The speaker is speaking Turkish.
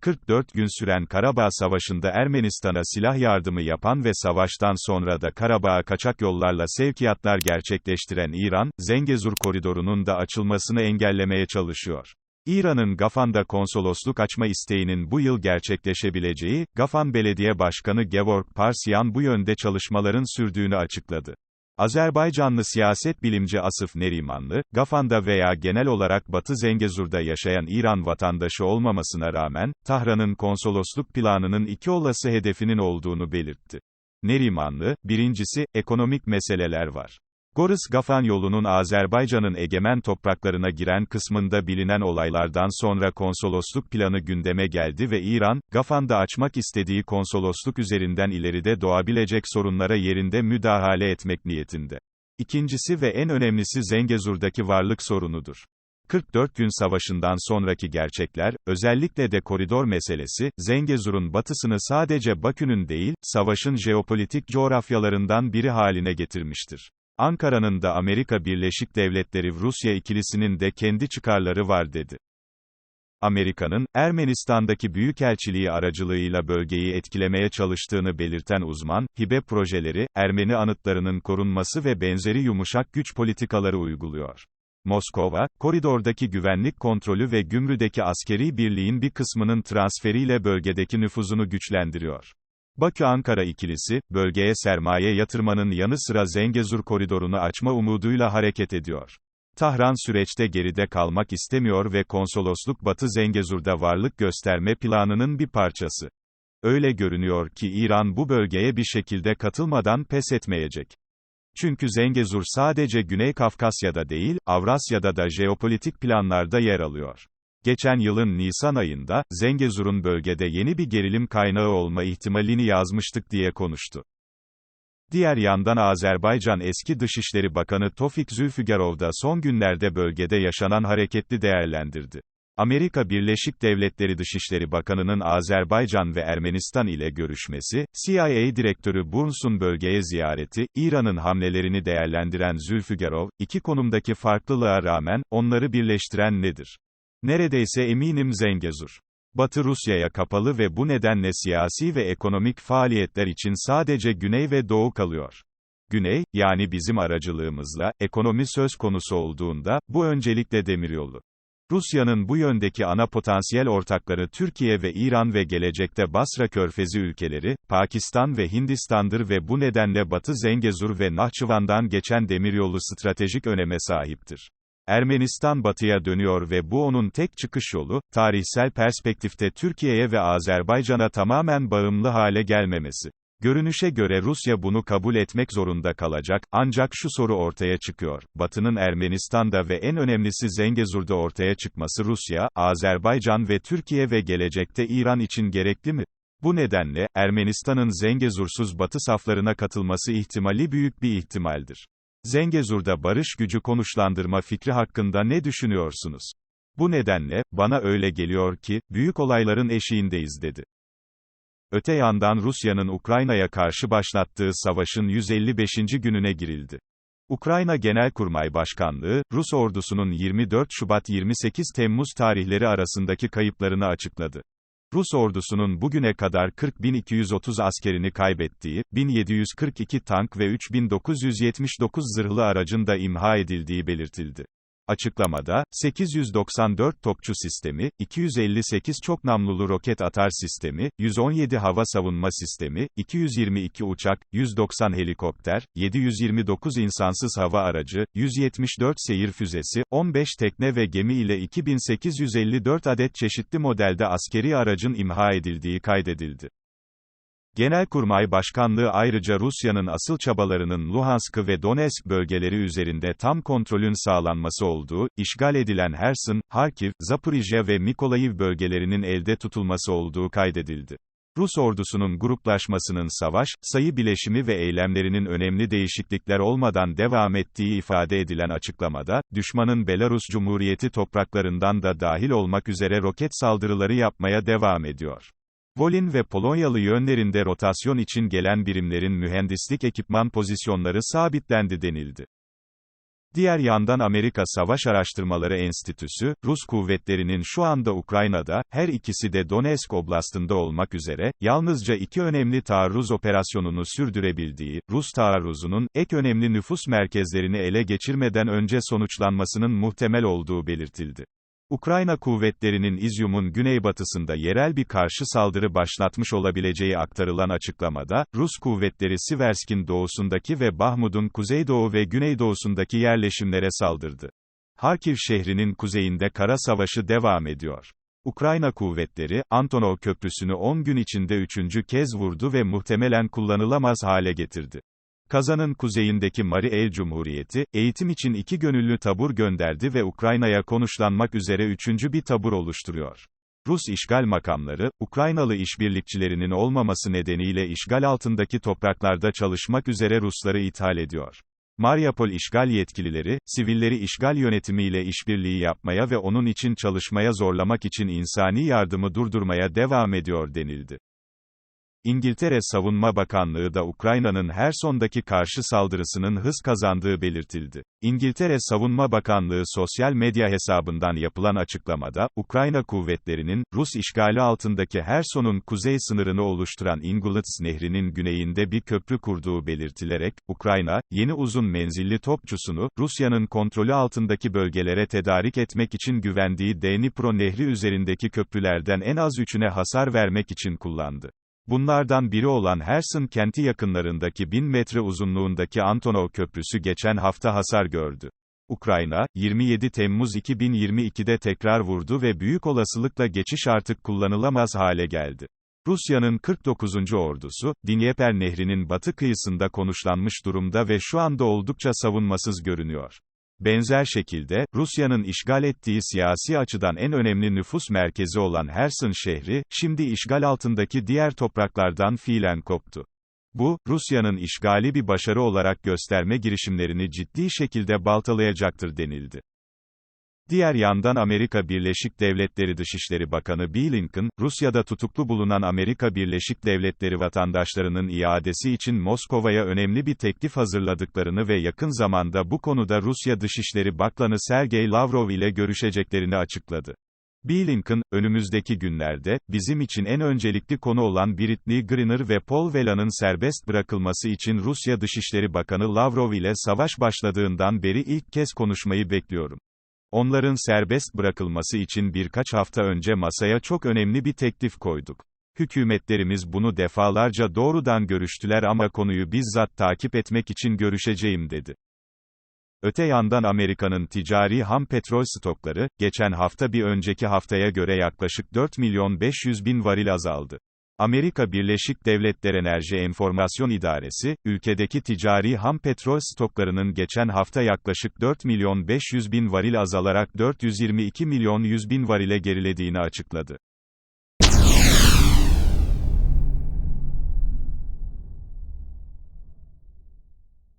44 gün süren Karabağ Savaşı'nda Ermenistan'a silah yardımı yapan ve savaştan sonra da Karabağ'a kaçak yollarla sevkiyatlar gerçekleştiren İran, Zengezur koridorunun da açılmasını engellemeye çalışıyor. İran'ın Gafan'da konsolosluk açma isteğinin bu yıl gerçekleşebileceği, Gafan Belediye Başkanı Gevorg Parsyan bu yönde çalışmaların sürdüğünü açıkladı. Azerbaycanlı siyaset bilimci Asıf Nerimanlı, Gafan'da veya genel olarak Batı Zengezur'da yaşayan İran vatandaşı olmamasına rağmen, Tahran'ın konsolosluk planının iki olası hedefinin olduğunu belirtti. Nerimanlı, birincisi, ekonomik meseleler var. Goris-Gafan yolunun Azerbaycan'ın egemen topraklarına giren kısmında bilinen olaylardan sonra konsolosluk planı gündeme geldi ve İran, Gafan'da açmak istediği konsolosluk üzerinden ileride doğabilecek sorunlara yerinde müdahale etmek niyetinde. İkincisi ve en önemlisi Zengezur'daki varlık sorunudur. 44 gün savaşından sonraki gerçekler, özellikle de koridor meselesi, Zengezur'un batısını sadece Bakü'nün değil, savaşın jeopolitik coğrafyalarından biri haline getirmiştir. Ankara'nın da Amerika Birleşik Devletleri Rusya ikilisinin de kendi çıkarları var dedi. Amerika'nın, Ermenistan'daki büyükelçiliği aracılığıyla bölgeyi etkilemeye çalıştığını belirten uzman, hibe projeleri, Ermeni anıtlarının korunması ve benzeri yumuşak güç politikaları uyguluyor. Moskova, koridordaki güvenlik kontrolü ve gümrüdeki askeri birliğin bir kısmının transferiyle bölgedeki nüfuzunu güçlendiriyor. Bakü-Ankara ikilisi, bölgeye sermaye yatırmanın yanı sıra Zengezur koridorunu açma umuduyla hareket ediyor. Tahran süreçte geride kalmak istemiyor ve konsolosluk Batı Zengezur'da varlık gösterme planının bir parçası. Öyle görünüyor ki İran bu bölgeye bir şekilde katılmadan pes etmeyecek. Çünkü Zengezur sadece Güney Kafkasya'da değil, Avrasya'da da jeopolitik planlarda yer alıyor. Geçen yılın Nisan ayında, Zengezur'un bölgede yeni bir gerilim kaynağı olma ihtimalini yazmıştık diye konuştu. Diğer yandan Azerbaycan eski Dışişleri Bakanı Tofik Zülfügarov da son günlerde bölgede yaşanan hareketli değerlendirdi. Amerika Birleşik Devletleri Dışişleri Bakanı'nın Azerbaycan ve Ermenistan ile görüşmesi, CIA Direktörü Burns'un bölgeye ziyareti, İran'ın hamlelerini değerlendiren Zülfügarov, iki konumdaki farklılığa rağmen, onları birleştiren nedir? Neredeyse eminim Zengezur. Batı Rusya'ya kapalı ve bu nedenle siyasi ve ekonomik faaliyetler için sadece Güney ve Doğu kalıyor. Güney, yani bizim aracılığımızla, ekonomi söz konusu olduğunda, bu öncelikle demiryolu. Rusya'nın bu yöndeki ana potansiyel ortakları Türkiye ve İran ve gelecekte Basra Körfezi ülkeleri, Pakistan ve Hindistan'dır ve bu nedenle Batı Zengezur ve Nahçıvan'dan geçen demiryolu stratejik öneme sahiptir. Ermenistan batıya dönüyor ve bu onun tek çıkış yolu, tarihsel perspektifte Türkiye'ye ve Azerbaycan'a tamamen bağımlı hale gelmemesi. Görünüşe göre Rusya bunu kabul etmek zorunda kalacak, ancak şu soru ortaya çıkıyor, Batı'nın Ermenistan'da ve en önemlisi Zengezur'da ortaya çıkması Rusya, Azerbaycan ve Türkiye ve gelecekte İran için gerekli mi? Bu nedenle, Ermenistan'ın Zengezursuz Batı saflarına katılması ihtimali büyük bir ihtimaldir. Zengezur'da barış gücü konuşlandırma fikri hakkında ne düşünüyorsunuz? Bu nedenle, bana öyle geliyor ki, büyük olayların eşiğindeyiz dedi. Öte yandan Rusya'nın Ukrayna'ya karşı başlattığı savaşın 155. gününe girildi. Ukrayna Genelkurmay Başkanlığı, Rus ordusunun 24 Şubat-28 Temmuz tarihleri arasındaki kayıplarını açıkladı. Rus ordusunun bugüne kadar 40.230 askerini kaybettiği, 1742 tank ve 3979 zırhlı aracın da imha edildiği belirtildi. Açıklamada, 894 topçu sistemi, 258 çok namlulu roket atar sistemi, 117 hava savunma sistemi, 222 uçak, 190 helikopter, 729 insansız hava aracı, 174 seyir füzesi, 15 tekne ve gemi ile 2854 adet çeşitli modelde askeri aracın imha edildiği kaydedildi. Genelkurmay Başkanlığı ayrıca Rusya'nın asıl çabalarının Luhansk ve Donetsk bölgeleri üzerinde tam kontrolün sağlanması olduğu, işgal edilen Herson, Harkiv, Zaporijya ve Mikolayiv bölgelerinin elde tutulması olduğu kaydedildi. Rus ordusunun gruplaşmasının savaş, sayı bileşimi ve eylemlerinin önemli değişiklikler olmadan devam ettiği ifade edilen açıklamada, düşmanın Belarus Cumhuriyeti topraklarından da dahil olmak üzere roket saldırıları yapmaya devam ediyor. Volin ve Polonyalı yönlerinde rotasyon için gelen birimlerin mühendislik ekipman pozisyonları sabitlendi denildi. Diğer yandan Amerika Savaş Araştırmaları Enstitüsü, Rus kuvvetlerinin şu anda Ukrayna'da, her ikisi de Donetsk Oblast'ında olmak üzere, yalnızca iki önemli taarruz operasyonunu sürdürebildiği, Rus taarruzunun, ek önemli nüfus merkezlerini ele geçirmeden önce sonuçlanmasının muhtemel olduğu belirtildi. Ukrayna kuvvetlerinin İzyum'un güneybatısında yerel bir karşı saldırı başlatmış olabileceği aktarılan açıklamada, Rus kuvvetleri Siversk'in doğusundaki ve Bahmud'un kuzeydoğu ve güneydoğusundaki yerleşimlere saldırdı. Harkiv şehrinin kuzeyinde kara savaşı devam ediyor. Ukrayna kuvvetleri, Antonov köprüsünü 10 gün içinde üçüncü kez vurdu ve muhtemelen kullanılamaz hale getirdi. Kazan'ın kuzeyindeki Mari El Cumhuriyeti, eğitim için iki gönüllü tabur gönderdi ve Ukrayna'ya konuşlanmak üzere üçüncü bir tabur oluşturuyor. Rus işgal makamları, Ukraynalı işbirlikçilerinin olmaması nedeniyle işgal altındaki topraklarda çalışmak üzere Rusları ithal ediyor. Mariupol işgal yetkilileri, sivilleri işgal yönetimiyle işbirliği yapmaya ve onun için çalışmaya zorlamak için insani yardımı durdurmaya devam ediyor denildi. İngiltere Savunma Bakanlığı da Ukrayna'nın her sondaki karşı saldırısının hız kazandığı belirtildi. İngiltere Savunma Bakanlığı sosyal medya hesabından yapılan açıklamada, Ukrayna kuvvetlerinin, Rus işgali altındaki her sonun kuzey sınırını oluşturan Ingulets Nehri'nin güneyinde bir köprü kurduğu belirtilerek, Ukrayna, yeni uzun menzilli topçusunu, Rusya'nın kontrolü altındaki bölgelere tedarik etmek için güvendiği Dnipro Nehri üzerindeki köprülerden en az üçüne hasar vermek için kullandı. Bunlardan biri olan Herson kenti yakınlarındaki 1000 metre uzunluğundaki Antonov Köprüsü geçen hafta hasar gördü. Ukrayna, 27 Temmuz 2022'de tekrar vurdu ve büyük olasılıkla geçiş artık kullanılamaz hale geldi. Rusya'nın 49. ordusu, Dnieper Nehri'nin batı kıyısında konuşlanmış durumda ve şu anda oldukça savunmasız görünüyor. Benzer şekilde, Rusya'nın işgal ettiği siyasi açıdan en önemli nüfus merkezi olan Herson şehri, şimdi işgal altındaki diğer topraklardan fiilen koptu. Bu, Rusya'nın işgali bir başarı olarak gösterme girişimlerini ciddi şekilde baltalayacaktır denildi. Diğer yandan Amerika Birleşik Devletleri Dışişleri Bakanı Blinken, Rusya'da tutuklu bulunan Amerika Birleşik Devletleri vatandaşlarının iadesi için Moskova'ya önemli bir teklif hazırladıklarını ve yakın zamanda bu konuda Rusya Dışişleri Bakanı Sergey Lavrov ile görüşeceklerini açıkladı. Blinken, önümüzdeki günlerde, bizim için en öncelikli konu olan Britney Griner ve Paul Whelan'ın serbest bırakılması için Rusya Dışişleri Bakanı Lavrov ile savaş başladığından beri ilk kez konuşmayı bekliyorum. Onların serbest bırakılması için birkaç hafta önce masaya çok önemli bir teklif koyduk. Hükümetlerimiz bunu defalarca doğrudan görüştüler ama konuyu bizzat takip etmek için görüşeceğim dedi. Öte yandan Amerika'nın ticari ham petrol stokları, geçen hafta bir önceki haftaya göre yaklaşık 4 milyon 500 bin varil azaldı. Amerika Birleşik Devletler Enerji Enformasyon İdaresi, ülkedeki ticari ham petrol stoklarının geçen hafta yaklaşık 4 milyon 500 bin varil azalarak 422 milyon 100 bin varile gerilediğini açıkladı.